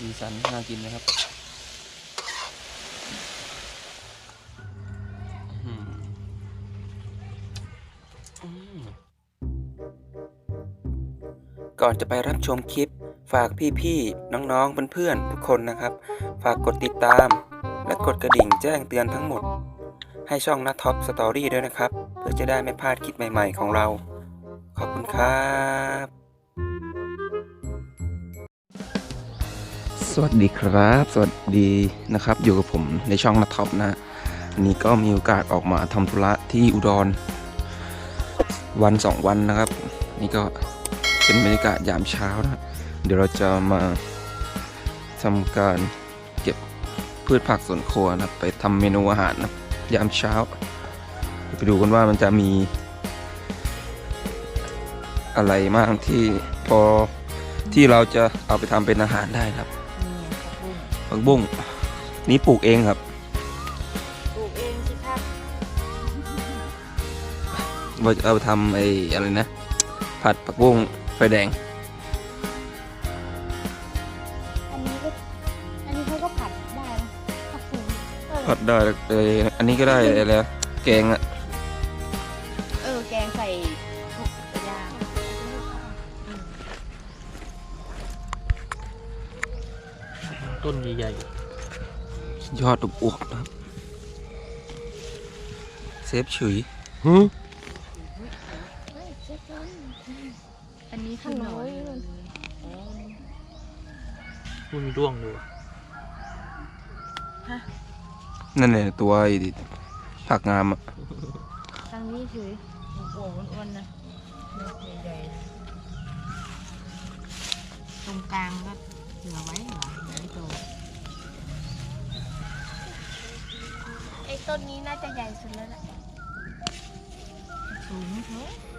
สีสันน่ากินนะครับก่อนจะไปรับชมคลิป ฝากพี่ๆ น้องๆ เพื่อนๆ ทุกคนนะครับ ฝากกดติดตาม และกดกระดิ่งแจ้งเตือนทั้งหมด ให้ช่องนัทท็อปสตอรี่ด้วยนะครับ เพื่อจะได้ไม่พลาดคลิปใหม่ๆของเรา ขอบคุณครับ วัสดีครับ สวัสดีนะครับ อยู่กับผมในช่องนัทท็อปนะวันนี้ก็มีโอกาสออกมาทำธุระที่อุดร วันสองวันนะครับ นี่ก็เป็นบรรยากาศยามเช้านะ เดี๋ยวเราจะมาทำการเก็บพืชผักสวนครัวนะไปทำเมนูอาหารนะยามเช้า ไปดูกันว่ามันจะมี อะไรมากที่พอที่เราจะเอาไปทำเป็นอาหารได้ครับนี่ ผักบุ้งผักบุ้งนี่ปลูกเองครับ ปลูกเองสิครับว่าจะเอาไปทำไอ้อะไรนะ ผัดผักบุ้งไฟแดง อันนี้ก็อันนี้เขาก็ผัดได้นะผักบุ้งเออผัดได้เลยอันนี้ก็ได้อะไรนะแกงอะ ต้นใหญ่ยอดอวบๆนะครับ เซฟฉุยๆฮึเฮ้ยเจ๊ต้นอันนี้คือหนอนอ๋อมันมีร่วงอยู่ฮะนั่นแหละตัวไอ้ผักงามอะทางนี้คือโอ้โหอ้วนๆนะใหญ่ๆนะตรงกลางก็เหลือไว้เหรอ ไม่โตไอ้ต้นนี้น่าจะใหญ่สุดแล้วแหละสูงเท่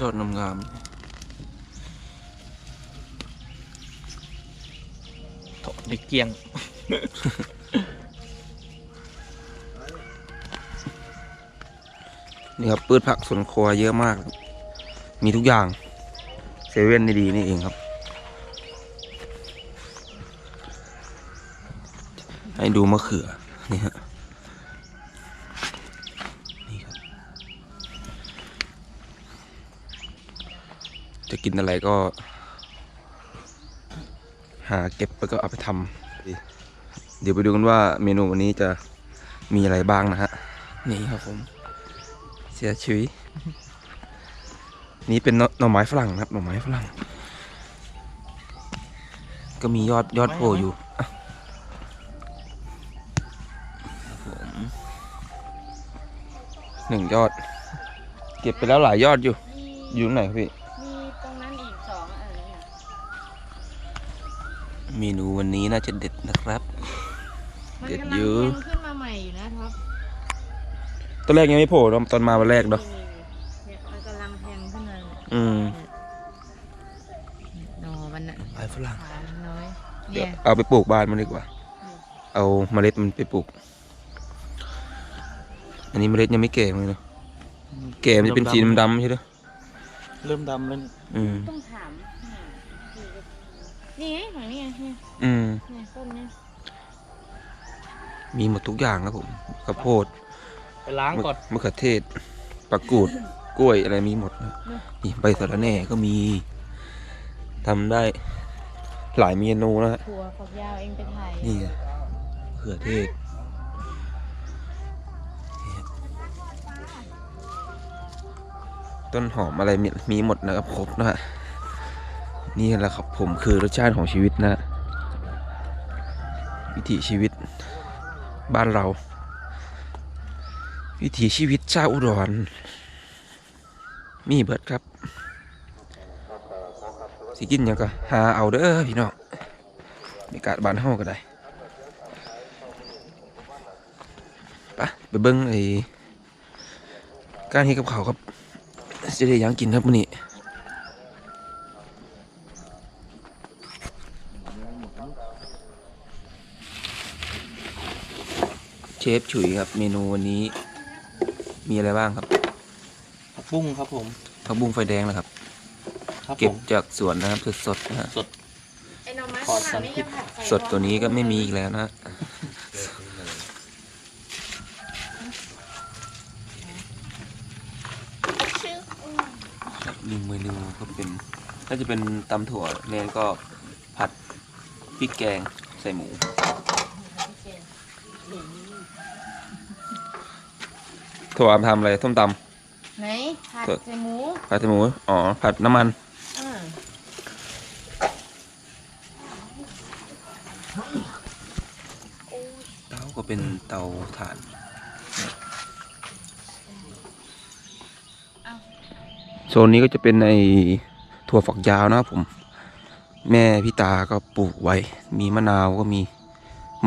ยอดงามๆถอดได้เกียง นี่ครับพืชผักสวนครัวเยอะมาก มีทุกอย่าง เซเว่นดีๆนี่เองครับ ให้ดูมะเขือ นี่ฮะ กินอะไรก็ หาเก็บแล้วก็เอาไปทำเดี๋ยวไปดูกันว่าเมนูวันนี้จะมีอะไรบ้างนะฮะ นี่ครับผม เสียชีวิตนี่เป็นหน่อหน่อไม้ฝรั่งนะครับหน่อไม้ฝรั่ง ก็มียอดยอดโผล่อยู่อะครับผมหนึ่งยอด เก็บไปแล้วหลายยอดอยู่มีอยู่ตรงไหนครับพี่ มีตรงนั้นอีกสองอันเนี่ย เมนูวันนี้น่าจะเด็ดนะครับ มันเด็ดกำลังเยอะแทงขึ้นมาใหม่อยู่นะครับตอนแรกยังไม่โผล่เนอะตอนมาวันแรกเนาะเนี่ยมันกำลังแทงขึ้นมาอืมหนอมันอะไม้ฝรั่งขามันน้อยเดี๋ยเนี่วยเอาไปปลูกบ้านมันดีกว่าอืมเอาเมล็ดมันไปปลูก อันนี้เมล็ดยังไม่แก่เลยเนอะแก่มันจะเป็นสีดำๆใช่ไหมเริ่มดำแล้วนี่อืมต้องถามหา นี่ไงฝั่งนี้ไงเนี่ยอืม เนี่ยต้นเนี้ยมีหมดทุกอย่างครับผมข้าวโพดไปล้างก่อนมะเขือเทศปลากรูด กล้วยอะไรมีหมดนะนี่ใบสะระแหน่ก็มีทำได้หลายเมนูนะฮะถั่วฝักยาวเองไปถ่ายนี่ไงมะเขือเทศนี่ฮะต้นหอมอะไรมีมีหมดนะครับครบนะฮะ นี่แหละครับผมคือรสชาติของชีวิตนะ วิถีชีวิตบ้านเรา วิถีชีวิตชาวอุดรมีเบิดครับ สิกินยังก็หาเอาเด้อพี่น้องบรรยากาศบ้านเฮาก็ได้ไปไปเบิ่งไอ้การเฮ็ดกับเขาครับจะได้ยังกินครับมื้อนี้ เชฟฉุยครับเมนูวันนี้ มีอะไรบ้างครับผักบุ้งครับผมผักบุ้งไฟแดงนะครับ ครับผเก็บมจากสวนนะครับสดๆนะฮะสด ไอ้หน่อไม้ปลอดฝสารั่รงนี่พิยัษงผัดใส่สดตัวนี้ก็ไม่มีอีกแล้วนะฮะชื่อครับหนึ่งเมนูก็เป็นถ้าจะเป็นตำถั่วแนนก็ผัดพริกแกงใส่หมู ถั่วอามทำอะไรส้มตไหนผัดเถอะใส่หมูำผัดใส่หมูอ๋อผัดน้ำมัน อ่าเตาก็เป็นเตาถ่าน โซนนี้ก็จะเป็นในถั่วฝักยาวนะครับผม แม่พี่ตาก็ปลูกไว้ มีมะนาวก็มี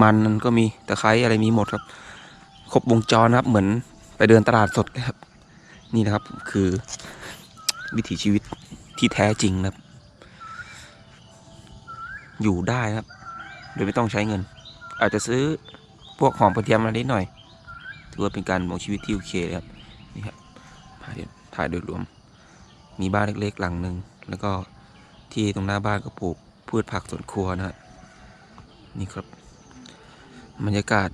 มันก็มีตะไคร้อะไรมีหมดครับ ครบวงจรนะครับเหมือน ไปเดินตลาดสดครับ นี่นะครับคือวิถีชีวิตที่แท้จริงนะครับ อยู่ได้ครับ โดยไม่ต้องใช้เงิน อาจจะซื้อพวกหอมกระเทียมอะไรนิดหน่อย ถือว่าเป็นการมองชีวิตที่โอเคเลยครับ นี่ครับถ่ายถ่ายโดยรวม มีบ้านเล็กๆหลังหนึ่งแล้วก็ที่ตรงหน้าบ้านก็ปลูกพืชผักสวนครัวนะฮะนี่ครับบรรยากาศ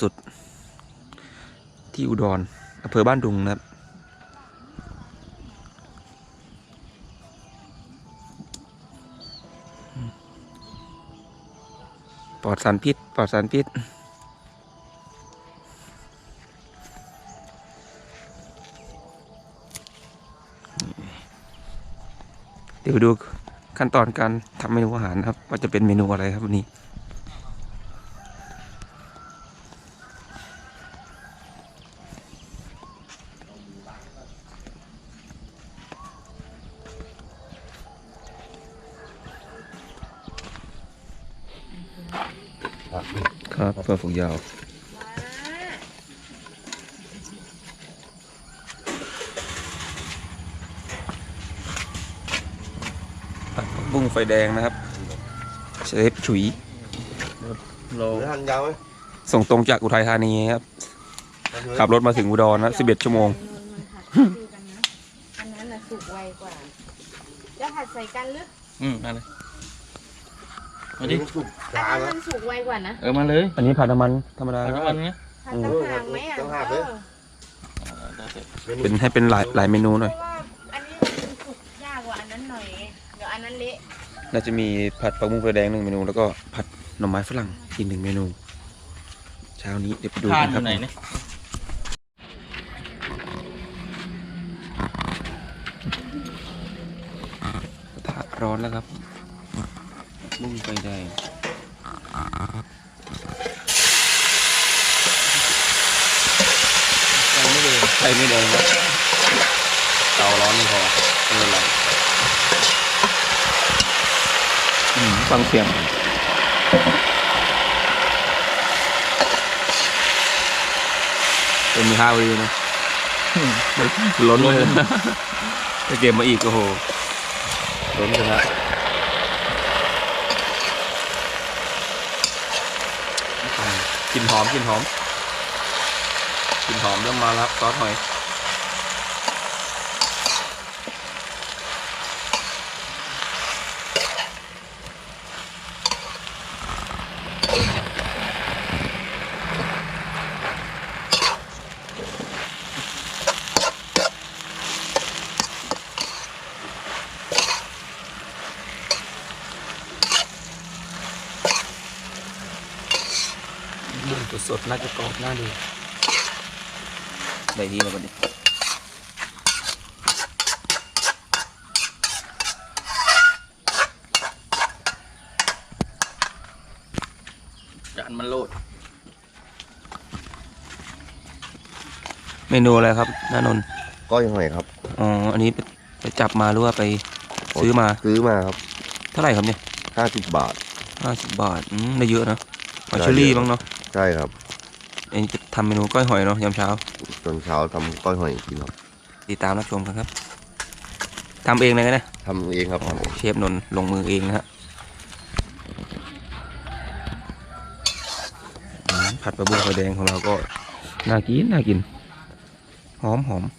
สุดๆ ที่อุดรอำเภอบ้านดุงนะครับ ปลอดสารพิษ ปลอดสารพิษ เดี๋ยวดูขั้นตอนการทำเมนูอาหารนะครับ ว่าจะเป็นเมนูอะไรครับวันนี้ ครับเพื่อฝูกยาวผัดผักบุ้งไฟแดงนะครับเชฟฉุยโลหรือหั่นยาวไหมส่งตรงจากอุทัยธานีครับ ขับรถมาถึงอุดรนะ11ชั่วโมงอันนั้นน่ะสุกไวกว่า จะผัดใส่กันหรือ อืมมาเลย มาอันดินี้มันสุกอันช้านั้นนะมันสุกไวกว่านะเออมาเลยอันนี้ผัดน้ำมันธรรมดาเอาก็น้ำมันเนี้ยผัดต่างหากไหมอะต่างหากเลยเอออ่าได้เลยเป็นให้เป็นหลายหลายเมนูหน่อยเพราะว่าอันนี้มันสุกยากกว่าอันนั้นหน่อย เดี๋ยวอันนั้นเละน่าจะมีผัดผักบุ้งไฟแดงหนึ่งเมนู แล้วก็ผัดหน่อไม้ฝรั่งอีกหนึ่งเมนู เช้านี้เดี๋ยวไปดูทากันนอครับยู่ไหนเนี่ยกระทะร้อนแล้วครับ บุ้งไฟแดงยังไม่เลยไฟไม่แดงครับเตาร้อนไม่พอไม่เป็นไรอืมฟังเสียงเป็นมีห้าวีนะมันล้นเลยนะถ้าเก็บมาอีกโอ้โหล้นเลยนะกลิน หอมกลินหอมกลินหอมเริ่มมาแล้วครับซอสหอย บุ้งสดๆน่าจะกรอบน่าดูได้ที่แล้วบัดนี้จานมันโลด เมนูอะไรครับน้านนท์ก้อยหอยครับอ๋ออันนี้ไปไปจับมาหรือว่าไปซื้อมาซื้อมาครับเท่าไหร่ครับเนี่ยห้าสิบบาท ห้าสิบบาทอืมได้เยอะนะหอเชอรี่บ้างเนาะ ใช่ครับอันนี้จะทำเมนูก้อยหอยเนาะยามเช้า ตอนเช้าทำก้อยหอยกินครับติดตามรับชมกันครับทำเองเลยนะทำเองครับทำเองเชฟนนท์ลงมือเองนะฮะอืมผัดปลาบุ้งไฟแดงของเราก็น่ากินน่ากิน หอมหอมอืม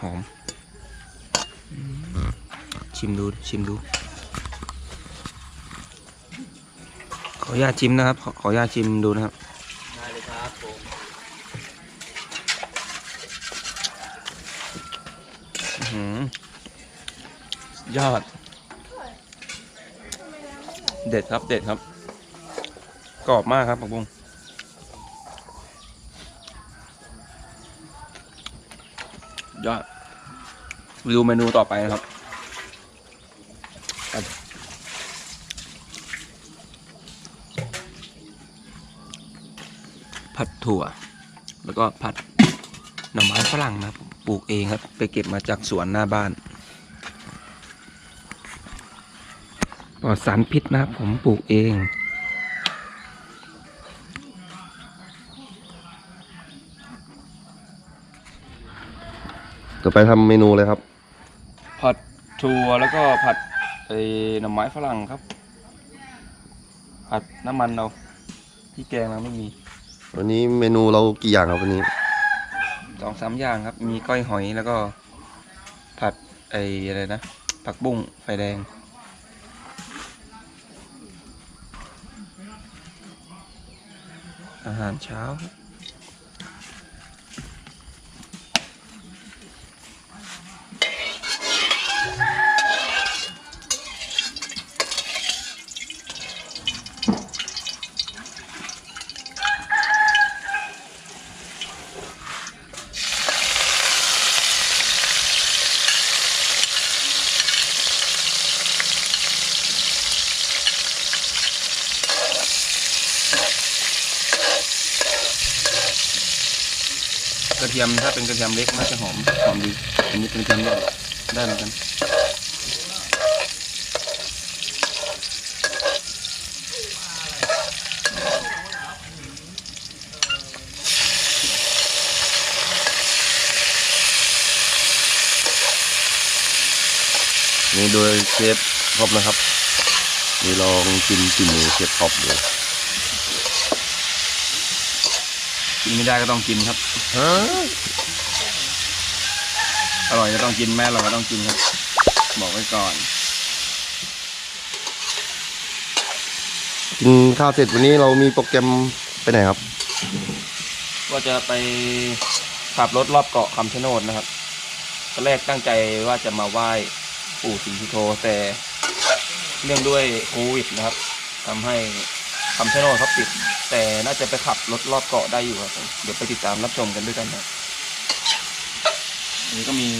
หอมชิมดูชิมดู ขออนุญาตชิมนะครับ ขออนุญาตชิมดูนะครับได้เลยครับผมอื้อหือยอด เด็ดครับเด็ดครับ กรอบมากครับผักบุ้ง ยอดไปดูเมนูต่อไปนะครับ ผัดถั่ว แล้วก็ผัดหน่อไม้ฝรั่งนะปลูกเองครับ ไปเก็บมาจากสวนหน้าบ้านปลอดสารพิษนะครับผมปลูกเอง ต่อไปทำเมนูเลยครับ ผัดถั่วแล้วก็ผัดไอ้หน่อไม้ฝรั่งครับ ผัดน้ำมันเราที่แกงเราไม่มีวันนี้เมนูเรากี่อย่างครับวันนี้ สองสามอย่างครับ มีก้อยหอยแล้วก็ ผัดไอ้อะไรนะผักบุ้งไฟแดง อาหารเช้าครับ ทียมถ้าเป็นกระเทียมเล็กน่าจะหอมหอมดีอันนี้เป็นกระเทียมเล็กได้เหมือนกันนี่โดยเชฟท็อปนะครับนี่ลองกินกินมือเชฟท็อปดู กินไม่ได้ก็ต้องกินครับฮะอร่อยก็ต้องกินแม่อร่อยก็ต้องกินครับ บอกไว้ก่อน กินข้าวเสร็จวันนี้เรามีโปรแกรมไปไหนครับ ก็จะไปขับรถรอบเกาะคำชะโนดนะครับตอนแรกตั้งใจว่าจะมาไหว้ปู่ศรีสุโธแต่เนื่องด้วยโควิดนะครับทำให้ คำชะโนดเขาปิด แต่น่าจะไปขับรถรอบเกาะได้อยู่ครับผมเดี๋ยวไปติดตามรับชมกันด้วยกันนะนี่ก็มี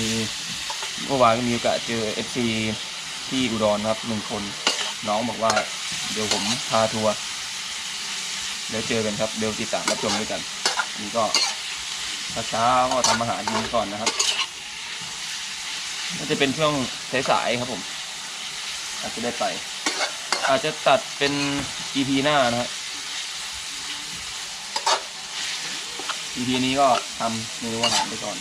เมื่อวานก็มีโอกาสเจอเอฟซีที่อุดรครับหนึ่งคน น้องบอกว่า เดี๋ยวผมพาทัวร์เดี๋ยวเจอกันครับเดี๋ยวติดตามรับชมด้วยกัน นี่ก็เช้าๆก็ทำอาหารกินก่อนนะครับน่าจะเป็นช่วงสายๆครับผม อาจจะได้ไป อาจจะตัดเป็น EP หน้านะฮะ EP นี้ก็ทำเมนูอาหารไปก่อน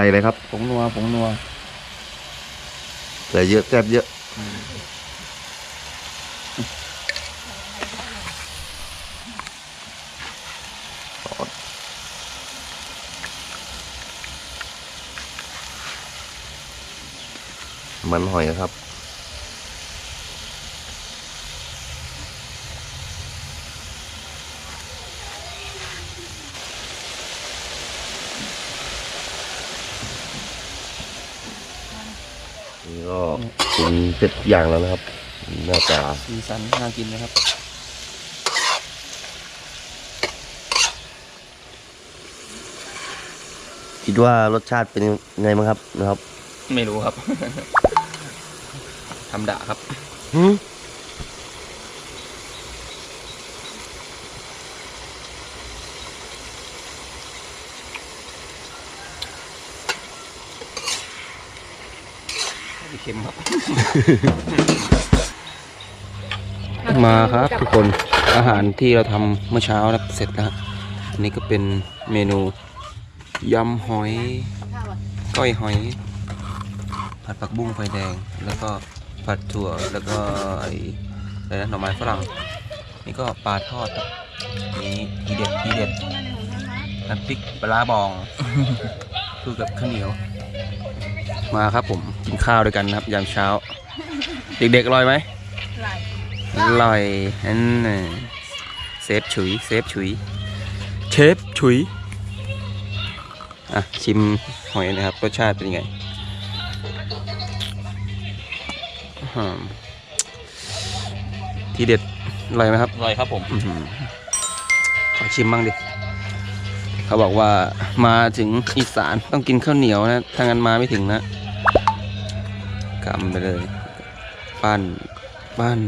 ส่เลยครับผงนัวผงนัวใส่เยอะแซ่บเยอะมันหอยนะครับ ก็เป็นเสร็จอย่างแล้วนะครับหน้าตาสีสันน่ากินนะครับคิดว่ารสชาติเป็นไงบ้างครับนะครับ ไม่รู้ครับ ทำดะครับ ค็มครับ มาครับทุกคนอาหารที่เราทำเมื่อเช้านะเสร็จแล้วอันนี้ก็เป็นเมนูยำหอยก้อยหอย ผัดผักบุ้งไฟแดง แล้วก็ผัดถั่วแล้วก็ไอ้อะไรนะหน่อไม้ฝรั่ง นี่ก็ปลาทอดครับนี่ทีเด็ดทีเด็ดน้ำพริกปลาบองคือกับข้าวเหนียว มาครับผมกินข้าวด้วยกันนะครับ ยามเช้า เด็กๆอร่อยไหมไหลอร่อยนั่นน่ะเซฟฉุยเซฟฉุยเชฟฉุยอะชิมหอยนะครับรสชาติเป็นยังไงอื้อหือทีเด็ดอร่อยไหมครับอร่อยครับผมอื้อหือขอชิมบ้างดิเขาบอกว่ามาถึงอีสานต้องกินข้าวเหนียวนะถ้างั้นมาไม่ถึงนะ กำไปเลย ปั้น ปั้น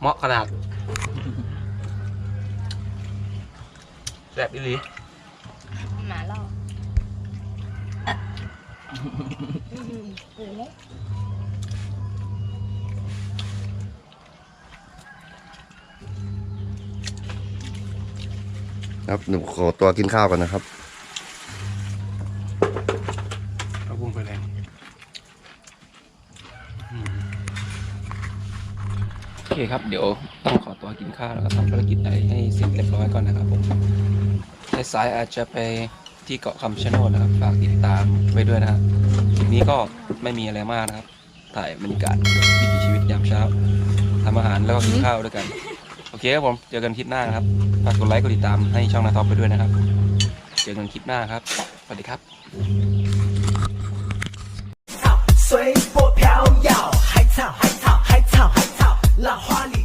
เหมาะขนาดแซ่บอีหลีหมาล่อ ครับหนูขอตัวกินข้าวกันนะครับเอาพุ่งไปแรงโอเคครับเดี๋ยวต้องขอตัวกินข้าวแล้วก็ทำภารกิจอะไรให้เสร็จเรียบร้อยก่อนนะครับผมสายๆอาจจะไปที่เกาะคำชะโนดนะครับฝากติดตามไว้ด้วยนะครับคลิปนี้ก็ไม่มีอะไรมากนะครับ ถ่ายบรรยากาศวิถีชีวิตยามเช้าทำอาหารแล้วก็กินข้าวด้วยกันโอ เคครับผมเจอกันคลิปหน้าครับฝากกดไลค์กดติดตามให้ช่องนาท็อปไปด้วยนะครับเจอกันคลิปหน้าครับสวัสดีครับ随波飘摇海草海草海草海草浪花里